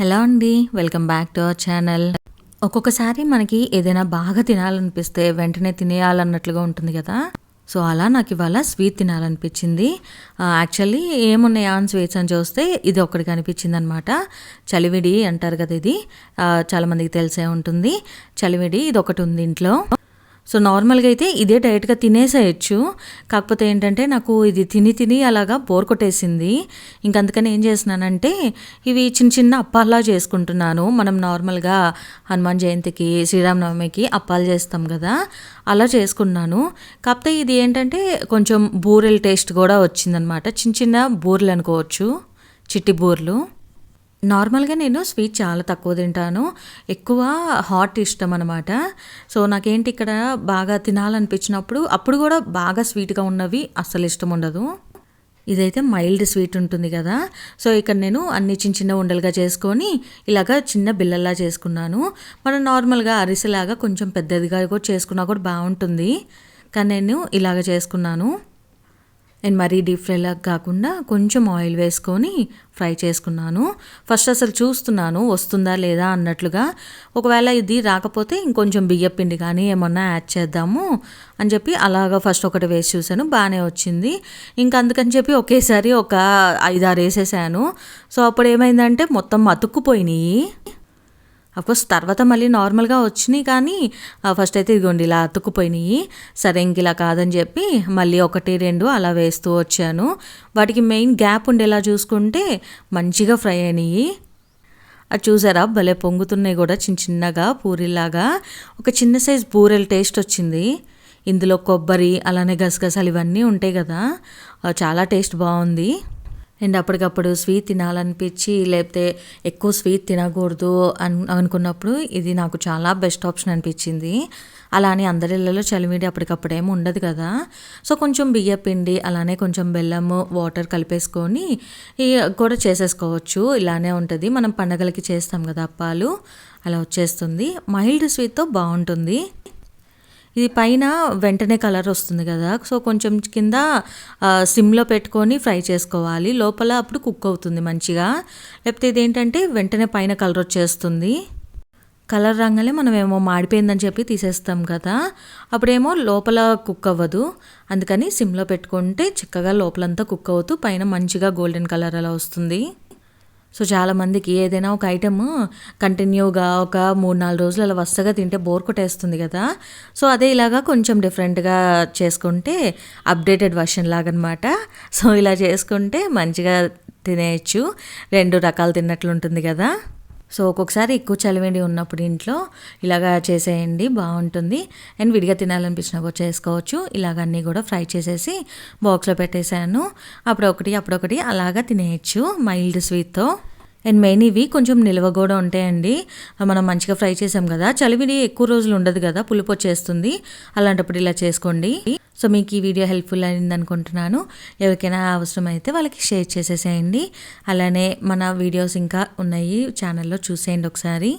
Hello అండి welcome back to our channel. ఒక్కొక్కసారి మనకి ఏదైనా బాగా తినాలనిపిస్తే వెంటనే తినేయాలన్నట్లుగా ఉంటుంది కదా. సో అలా నాకు ఇవాళ స్వీట్ తినాలనిపించింది. యాక్చువల్లీ ఏమున్నాయా అని స్వీట్స్ అని చూస్తే ఇది ఒకటి కనిపించింది అనమాట చలివిడి అంటారు కదా ఇది. చాలామందికి తెలిసే ఉంటుంది. చలివిడి ఇది ఒకటి ఉంది ఇంట్లో. సో నార్మల్గా అయితే ఇదే డైరెక్ట్గా తినేసేయచ్చు. కాకపోతే ఏంటంటే నాకు ఇది తిని తిని అలాగా బోర్ కొట్టేసింది. ఇంక అందుకని ఏం చేస్తున్నానంటే ఇవి చిన్న చిన్న అప్పాల్లా చేసుకుంటున్నాను. మనం నార్మల్గా హనుమాన్ జయంతికి శ్రీరామనవమికి అప్పాలు చేస్తాం కదా అలా చేసుకున్నాను. కాకపోతే ఇది ఏంటంటే కొంచెం బూరెల టేస్ట్ కూడా వచ్చిందనమాట. చిన్న చిన్న బూరెలు అనుకోవచ్చు చిట్టి బూరెలు. నార్మల్గా నేను స్వీట్ చాలా తక్కువ తింటాను. ఎక్కువ హాట్ ఇష్టం అనమాట సో నాకేంటి ఇక్కడ బాగా తినాలనిపించినప్పుడు అప్పుడు కూడా బాగా స్వీట్గా ఉన్నవి అస్సలు ఇష్టం ఉండదు. ఇదైతే మైల్డ్ స్వీట్ ఉంటుంది కదా. సో ఇక్కడ నేను అన్ని చిన్న చిన్న ఉండలుగా చేసుకొని ఇలాగా చిన్న బిల్లల్లా చేసుకున్నాను. మనం నార్మల్గా అరిసెలాగా కొంచెం పెద్దదిగా కూడా చేసుకున్నా కూడా బాగుంటుంది. కానీ నేను ఇలాగ చేసుకున్నాను. నేను మరీ డీప్ ఫ్రైలా కాకుండా కొంచెం ఆయిల్ వేసుకొని ఫ్రై చేసుకున్నాను. ఫస్ట్ అసలు చూస్తున్నాను వస్తుందా లేదా అన్నట్లుగా. ఒకవేళ ఇది రాకపోతే ఇంకొంచెం బియ్య పిండి కానీ ఏమన్నా యాడ్ చేద్దాము అని చెప్పి అలాగా ఫస్ట్ ఒకటి వేసి చూశాను బాగానే వచ్చింది. ఇంకా అందుకని చెప్పి ఒకేసారి ఒక ఐదారు వేసేసాను. సో అప్పుడు ఏమైందంటే మొత్తం అతుక్కుపోయినాయి. అఫ్కోర్స్ తర్వాత మళ్ళీ నార్మల్గా వచ్చినాయి కానీ ఫస్ట్ అయితే ఇదిగోండి ఇలా అతుక్కుపోయినాయి. సరే ఇంక ఇలా కాదని చెప్పి మళ్ళీ ఒకటి రెండు అలా వేస్తూ వచ్చాను. వాటికి మెయిన్ గ్యాప్ ఉండేలా చూసుకుంటే మంచిగా ఫ్రై అయినాయి. అది చూసారా? భలే పొంగుతున్నాయి కూడా చిన్న చిన్నగా పూరిలాగా ఒక చిన్న సైజ్ బూరెల టేస్ట్ వచ్చింది. ఇందులో కొబ్బరి అలానే గసగసాలు ఇవన్నీ ఉంటాయి కదా. చాలా టేస్ట్ బాగుంది. అండ్ అప్పటికప్పుడు స్వీట్ తినాలనిపించి లేకపోతే ఎక్కువ స్వీట్ తినకూడదు అని అనుకున్నప్పుడు ఇది నాకు చాలా బెస్ట్ ఆప్షన్ అనిపించింది. అలా అని అందరి ఇళ్ళలో చలిమిడి అప్పటికప్పుడేమి ఉండదు కదా. సో కొంచెం బియ్య పిండి అలానే కొంచెం బెల్లము వాటర్ కలిపేసుకొని కూడా చేసేసుకోవచ్చు. ఇలానే ఉంటుంది. మనం పండగలకి చేస్తాం కదా అప్పాలు. అలా వచ్చేస్తుంది. మైల్డ్ స్వీట్తో బాగుంటుంది. ఇది పైన వెంటనే కలర్ వస్తుంది కదా. సో కొంచెం కింద సిమ్లో పెట్టుకొని ఫ్రై చేసుకోవాలి. లోపల అప్పుడు కుక్ అవుతుంది మంచిగా. లేకపోతే ఇదేంటంటే వెంటనే పైన కలర్ వచ్చేస్తుంది. కలర్ రాగానే మనం ఏమో మాడిపోయిందని చెప్పి తీసేస్తాం కదా. అప్పుడేమో లోపల కుక్ అవ్వదు. అందుకని సిమ్లో పెట్టుకుంటే చక్కగా లోపలంతా కుక్ అవుతూ పైన మంచిగా గోల్డెన్ కలర్ అలా వస్తుంది. సో చాలామందికి ఏదైనా ఒక ఐటమ్ కంటిన్యూగా ఒక మూడు నాలుగు రోజులు అలా వరుసగా తింటే బోర్ కొట్టేస్తుంది కదా. సో అదే ఇలాగా కొంచెం డిఫరెంట్గా చేసుకుంటే అప్డేటెడ్ వర్షన్ లాగా సో ఇలా చేసుకుంటే మంచిగా తినేయచ్చు. రెండు రకాలు తిన్నట్లు ఉంటుంది కదా. సో ఒక్కొక్కసారి ఎక్కువ చలివేండి ఉన్నప్పుడు ఇంట్లో ఇలాగా చేసేయండి బాగుంటుంది. అండ్ విడిగా తినాలనిపించినా కూడా చేసుకోవచ్చు. ఇలాగ అన్నీ కూడా ఫ్రై చేసేసి బాక్స్లో పెట్టేశాను. అప్పుడొకటి అప్పుడొకటి అలాగా తినేయచ్చు మైల్డ్ స్వీట్తో. అండ్ మెయిన్ ఇవి కొంచెం నిల్వ కూడా ఉంటాయండి. మనం మంచిగా ఫ్రై చేసాం కదా చలివిడి ఎక్కువ రోజులు ఉండదు కదా పులుపు వచ్చేస్తుంది. అలాంటప్పుడు ఇలా చేసుకోండి. సో మీకు ఈ వీడియో హెల్ప్ఫుల్ అయింది అనుకుంటున్నాను. ఎవరికైనా అవసరం అయితే వాళ్ళకి షేర్ చేసేసేయండి. అలానే మన వీడియోస్ ఇంకా ఉన్నాయి. ఛానల్లో చూసేయండి ఒకసారి.